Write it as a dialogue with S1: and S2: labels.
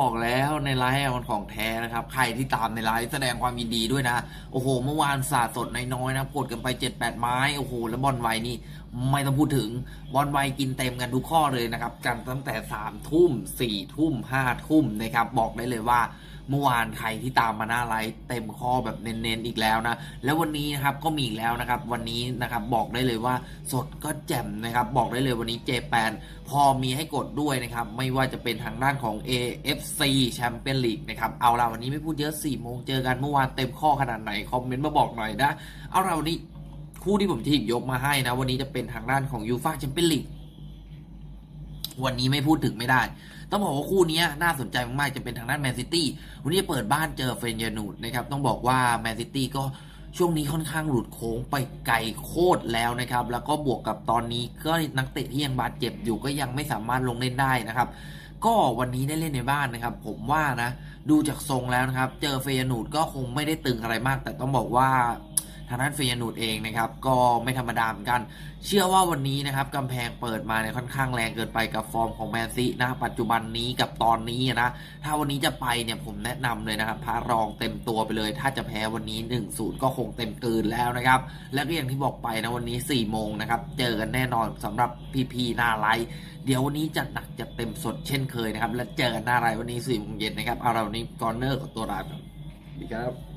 S1: บอกแล้วในไลฟ์มันของแท้นะครับ ใครที่ตามในไลฟ์แสดงความยินดีด้วยนะ โอ้โห เมื่อวานสาสดน้อยๆนะกดกันไป 7-8 ไม้ โอ้โห แล้วบอลไวนี่ ไม่ต้องพูดถึงบอลไวกินเต็มกันทุกข้อเลยนะครับ กันตั้งแต่3ทุ่ม4ทุ่ม5ทุ่มนะครับ บอกได้เลยว่า เมื่อวานใครที่ตามมาหน้าไลฟ์เต็มข้อแบบเน้นๆอีกแล้วนะ แล้ววันนี้นะครับก็มีอีกแล้วนะครับ วันนี้นะครับบอกได้เลยว่าสดก็แจ่มนะครับ บอกได้เลยวันนี้เจแปนพอมีให้กดด้วยนะครับ ไม่ว่าจะเป็นทางด้านของ AFC Champions League นะครับ เอาละวันนี้ไม่พูดเยอะ4โมงเจอกันเมื่อวานเต็มข้อขนาดไหน คอมเมนต์มาบอกหน่อยนะ เอาละวันนี้คู่ที่ผมจะหยิบยกมาให้นะ วันนี้จะเป็นทางด้านของยูฟ a แชมเปี้ยนลีก วันนี้ไม่พูดถึงไม่ได้ ต้องบอกว่าคู่นี้น่าสนใจมากๆจะเป็นทางด้านแมนซิตี้วันนี้เปิดบ้านเจอเฟนยานูดนะครับต้องบอกว่าแมนซิตี้ก็ช่วงนี้ค่อนข้างหลุดโค้งไปไกลโคตรแล้วนะครับ แล้วก็บวกกับตอนนี้ก็นักเตะที่ยังบาดเจ็บอยู่ก็ยังไม่สามารถลงเล่นได้นะครับ ก็วันนี้ได้เล่นในบ้านนะครับ ผมว่านะ ดูจากทรงแล้วนะครับ เจอเฟยนูดก็คงไม่ได้ตึงอะไรมาก แต่ต้องบอกว่า ทางด้านเฟยนูดเองนะครับ ก็ไม่ธรรมดาเหมือนกัน เชื่อว่าวันนี้นะครับกำแพงเปิดมาเนี่ยค่อนข้างแรงเกินไปกับฟอร์มของแมนซีนะ ปัจจุบันนี้กับตอนนี้นะ ถ้าวันนี้จะไปเนี่ยผมแนะนำเลยนะครับพารองเต็มตัวไปเลย ถ้าจะแพ้วันนี้1-0ก็คงเต็มกลืนแล้วนะครับ แล้วก็อย่างที่บอกไปนะวันนี้4โมงนะครับ เจอกันแน่นอนสำหรับพีๆหน้าไลฟ์เดี๋ยววันนี้จัดหนักจัดเต็มสดเช่นเคยนะครับ และเจอกันหน้าไลฟ์วันนี้4โมงเย็นนะครับเอาเรานี้กอนเนอร์กับตัวลาไปก่อนสวัสดีครับ